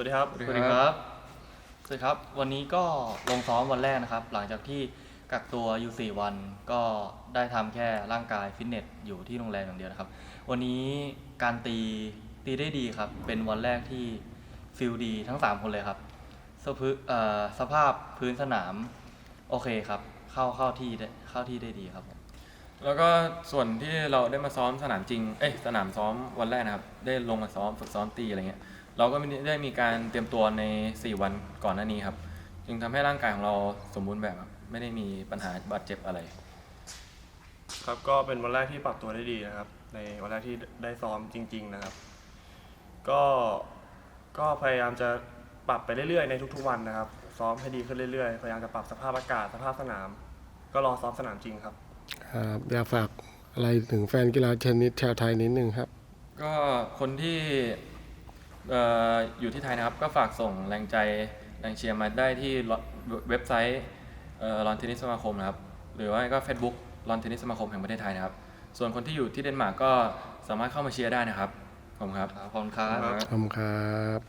วัสดีครับ สวัสดีครับ สวัสดีครับ วันนี้ก็ลงซ้อมวันแรกนะครับ หลังจากที่กักตัวอยู่ 4 วัน ก็ได้ทำแค่ร่างกายฟิตเนสอยู่ที่โรงแรมอย่างเดียวนะครับ วันนี้การตีตีได้ดีครับ เป็นวันแรกที่ฟิลดีทั้ง 3 คนเลยครับ สภาพเอ่อสภาพพื้นสนามโอเคครับ เข้าเข้าที่ได้เข้าที่ได้ดีครับผมแล้วก็ส่วนที่เราได้มาซ้อมสนามจริง เอ้ยสนามซ้อมวันแรกนะครับ ได้ลงมาซ้อมฝึกซ้อมตีอะไรเงี้ย เราก็ไม่ได้มีการเตรียมตัวใน 4 วันก่อนหน้านี้ครับ จึงทำให้ร่างกายของเราสมบูรณ์แบบครับไม่ได้มีปัญหาบาดเจ็บอะไร ครับก็เป็นวันแรกที่ปรับตัวได้ดีนะครับ ในวันแรกที่ได้ซ้อมจริง ๆนะครับ ก็ก็พยายามจะปรับไปเรื่อยๆในทุกๆวันนะครับ ซ้อมให้ดีขึ้นเรื่อยๆ พยายามจะปรับสภาพอากาศสภาพสนาม ก็รอซ้อมสนามจริงครับ ครับอยากฝากอะไรถึงแฟนกีฬาชนิดชาวไทยนิดนึงครับ ก็คนที่เอ่ออยู่ที่ไทยนะครับ ก็ฝากส่งแรงใจแรงเชียร์มาได้ที่เว็บไซต์ลอนเทนนิสสมาคมนะครับ หรือว่าก็ Facebook ลอนเทนนิสสมาคมแห่งประเทศไทยนะครับ ส่วนคนที่อยู่ที่เดนมาร์กก็สามารถเข้ามาเชียร์ได้นะครับผมครับ ขอบคุณครับครับขอบคุณครับ